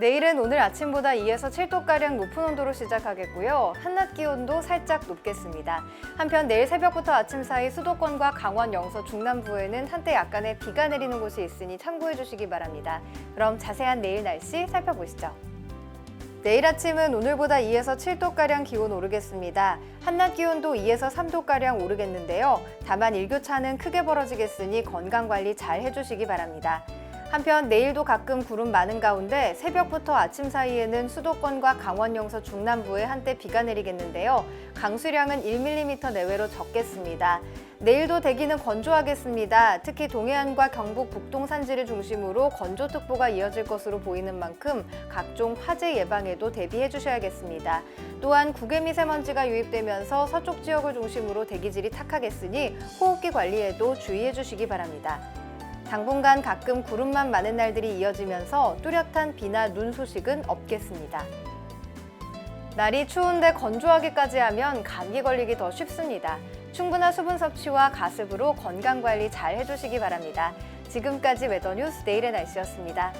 내일은 오늘 아침보다 2에서 7도가량 높은 온도로 시작하겠고요. 한낮 기온도 살짝 높겠습니다. 한편 내일 새벽부터 아침 사이 수도권과 강원 영서 중남부에는 한때 약간의 비가 내리는 곳이 있으니 참고해 주시기 바랍니다. 그럼 자세한 내일 날씨 살펴보시죠. 내일 아침은 오늘보다 2에서 7도가량 기온 오르겠습니다. 한낮 기온도 2에서 3도가량 오르겠는데요. 다만 일교차는 크게 벌어지겠으니 건강관리 잘 해주시기 바랍니다. 한편 내일도 가끔 구름 많은 가운데 새벽부터 아침 사이에는 수도권과 강원 영서 중남부에 한때 비가 내리겠는데요. 강수량은 1mm 내외로 적겠습니다. 내일도 대기는 건조하겠습니다. 특히 동해안과 경북 북동 산지를 중심으로 건조특보가 이어질 것으로 보이는 만큼 각종 화재 예방에도 대비해 주셔야겠습니다. 또한 국외 미세먼지가 유입되면서 서쪽 지역을 중심으로 대기질이 탁하겠으니 호흡기 관리에도 주의해 주시기 바랍니다. 당분간 가끔 구름만 많은 날들이 이어지면서 뚜렷한 비나 눈 소식은 없겠습니다. 날이 추운데 건조하기까지 하면 감기 걸리기 더 쉽습니다. 충분한 수분 섭취와 가습으로 건강 관리 잘 해주시기 바랍니다. 지금까지 웨더뉴스 내일의 날씨였습니다.